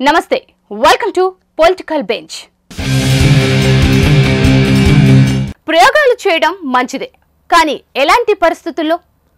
నమస్తే welcome to political bench ప్రయోగాలు చేయడం మంచిదే కానీ ఎలాంటి పరిస్థితుల్లో?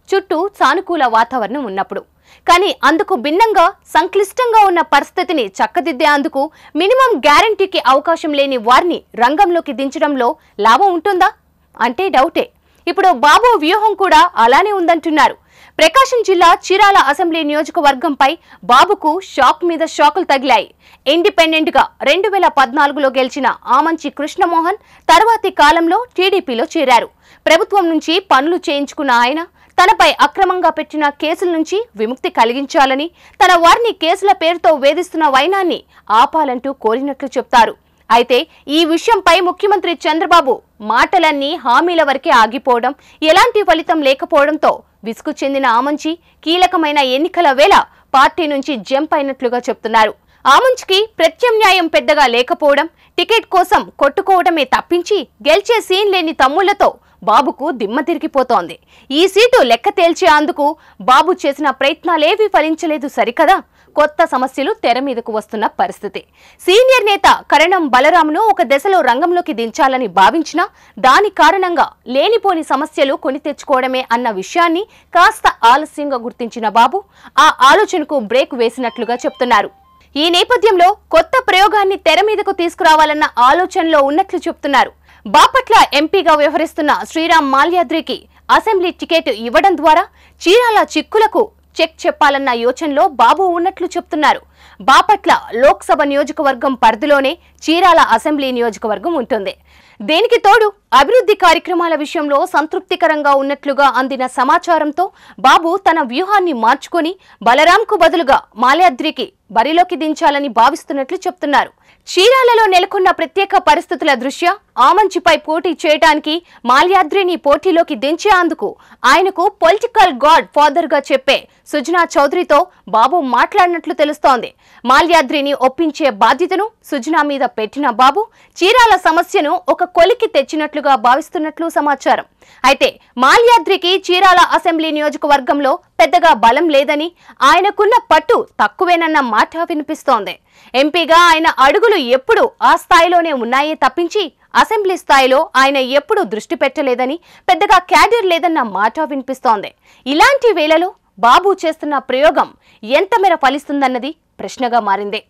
చుట్టూ సానుకూల వాతావరణం ఉన్నప్పుడు. కానీ అందుకు భిన్నంగా సంక్లిష్టంగా ఉన్న పరిస్థితిని చక్కదిద్దేందుకు మినిమం గ్యారంటీకి అవకాశం లేని వారిని రంగంలోకి దించడంలో లాభం ఉంటుందా? అంటే డౌటే. ఇప్పుడు బాబు వ్యూహం కూడా అలానే ఉందంటున్నారు. ప్రకాశం జిల్లా చీరాల అసెంబ్లీ నియోజకవర్గంపై బాబుకు షాక్ మీద షాకులు తగిలాయి. ఇండిపెండెంట్గా రెండు వేల పద్నాలుగులో గెలిచిన ఆమంచి కృష్ణమోహన్ తర్వాతి కాలంలో టీడీపీలో చేరారు. ప్రభుత్వం నుంచి పనులు చేయించుకున్న ఆయన తనపై అక్రమంగా పెట్టిన కేసుల నుంచి విముక్తి కలిగించాలని తన వారిని కేసుల పేరుతో వేధిస్తున్న వైనాన్ని ఆపాలంటూ కోరినట్లు చెప్తారు. అయితే ఈ విషయంపై ముఖ్యమంత్రి చంద్రబాబు మాటలన్నీ హామీల వరకే ఆగిపోవడం ఎలాంటి ఫలితం లేకపోవడంతో విసుగు చెందిన ఆమంచి కీలకమైన ఎన్నికల వేళ పార్టీ నుంచి జంప్ అయినట్లుగా చెప్తున్నారు. ఆమంచికి ప్రత్యామ్నాయం పెద్దగా లేకపోవడం టికెట్ కోసం కొట్టుకోవడమే తప్పించి గెలిచే సీన్ లేని తమ్ముళ్ళతో బాబుకు దిమ్మ తిరిగిపోతోంది. ఈ సీటు లెక్క తేల్చే అందుకు బాబు చేసిన ప్రయత్నాలేవీ ఫలించలేదు సరికదా? కొత్త సమస్యలు తెర మీదకు వస్తున్న పరిస్థితి. సీనియర్ నేత కరణం బలరాంను ఒక దశలో రంగంలోకి దించాలని భావించినా దాని కారణంగా లేనిపోని సమస్యలు కొని తెచ్చుకోవడమే అన్న విషయాన్ని కాస్త ఆలస్యంగా గుర్తించిన బాబు ఆ ఆలోచనకు బ్రేక్ వేసినట్లుగా చెప్తున్నారు. ఈ నేపథ్యంలో కొత్త ప్రయోగాన్ని తెర మీదకు తీసుకురావాలన్న ఆలోచనలో ఉన్నట్లు చెప్తున్నారు. బాపట్ల ఎంపీగా వ్యవహరిస్తున్న శ్రీరామ్ మాల్యాద్రికి అసెంబ్లీ టికెట్ ఇవ్వడం ద్వారా చీరాల చిక్కులకు చెక్ చెప్పాలన్న యోచనలో బాబు ఉన్నట్లు చెప్తున్నారు. బాపట్ల లోక్సభ నియోజకవర్గం పరిధిలోనే చీరాల అసెంబ్లీ నియోజకవర్గం ఉంటుంది. దేనికి తోడు అభివృద్ధి కార్యక్రమాల విషయంలో సంతృప్తికరంగా ఉన్నట్లుగా అందిన సమాచారంతో బాబు తన వ్యూహాన్ని మార్చుకుని బలరాంకు బదులుగా మాల్యాద్రికి బరిలోకి దించాలని భావిస్తున్నట్లు చెప్తున్నారు. చీరాలలో నెలకొన్న ప్రత్యేక పరిస్థితుల దృష్ట్యా ఆమంచిపై పోటీ చేయడానికి మాల్యాద్రిని పోటీలోకి దించేందుకు ఆయనకు పొలిటికల్ గాడ్ ఫాదర్గా చెప్పే సుజనా చౌదరితో బాబు మాట్లాడినట్లు తెలుస్తోంది. మాల్యాద్రిని ఒప్పించే బాధ్యతను సుజనా మీద పెట్టిన బాబు చీరాల సమస్యను ఒక కొలికి తెచ్చినట్లుగా భావిస్తున్నట్లు సమాచారం. అయితే మాల్యాద్రికి చీరాల అసెంబ్లీ నియోజకవర్గంలో పెద్దగా బలం లేదని ఆయనకున్న పట్టు తక్కువేనన్న మాట వినిపిస్తోంది. ఎంపీగా ఆయన అడుగులు ఎప్పుడు ఆ స్థాయిలోనే ఉన్నాయే తప్పించి అసెంబ్లీ స్థాయిలో ఆయన ఎప్పుడూ దృష్టి పెట్టలేదని పెద్దగా క్యాడర్ లేదన్న మాట వినిపిస్తోంది. ఇలాంటి వేళలో బాబు చేస్తున్న ప్రయోగం ఎంత మేర ఫలిస్తుందన్నది ప్రశ్నగా మారిందే.